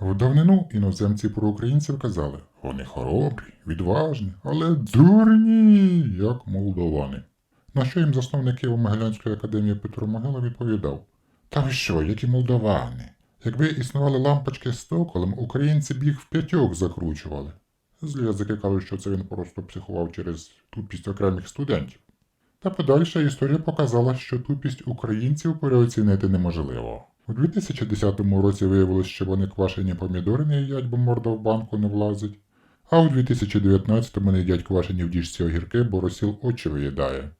В давнину іноземці про українців казали, вони хоробрі, відважні, але дурні, як молдовани. На що їм засновник Києво-Могилянської академії Петро Могила відповідав: Та ви що, які молдовани? Якби існували лампочки з токолем, українці б їх в п'ятьох закручували. Злі язики кажуть, що це він просто психував через тупість окремих студентів. Та подальша історія показала, що тупість українців переоцінити неможливо. У 2010 році виявилось, що вони квашені помідори не їдять, бо морда в банку не влазить. А у 2019-му не їдять квашені в діжці огірки, бо розсіл очі виїдає.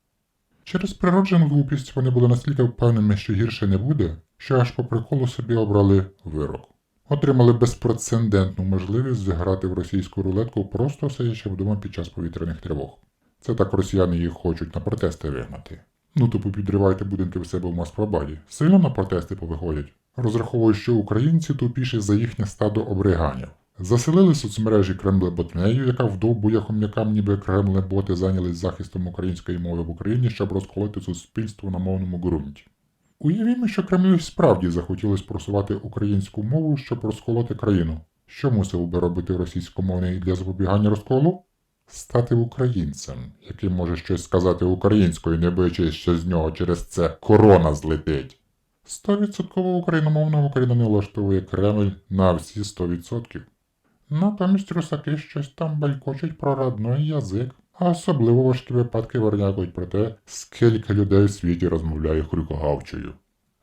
Через природжену глупість вони були настільки впевнені, що гірше не буде, що аж по приколу собі обрали вирок. Отримали безпрецедентну можливість зіграти в російську рулетку, просто сидячи вдома під час повітряних тривог. Це так росіяни їх хочуть на протести вигнати. Ну то попідривайте будинки в себе в Москвабаді. Сильно на протести повиходять. Розраховую, що українці тупіші за їхнє стадо обриганів. Заселили соцмережі Кремлеботнею, яка вдовбує хом'якам, ніби Кремлеботи зайнялись захистом української мови в Україні, щоб розколоти суспільство на мовному ґрунті. Уявімо, що Кремлю справді захотілося просувати українську мову, щоб розколоти країну. Що мусив би робити російськомовний для запобігання розколу? Стати українцем, який може щось сказати українською, не боячись, що з нього через це корона злетить. Стовідсотково україномовного Україна не влаштовує Кремль на всі 100%. Натомість русаки щось там балькочуть про родной язик, а особливо важкі випадки варнякують про те, скільки людей в світі розмовляє хрюкогавчою.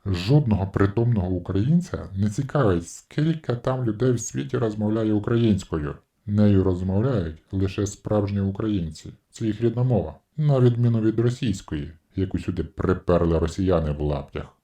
Жодного притомного українця не цікавить, скільки там людей в світі розмовляє українською. Нею розмовляють лише справжні українці. Це їх рідна мова, на відміну від російської, яку сюди приперли росіяни в лаптях.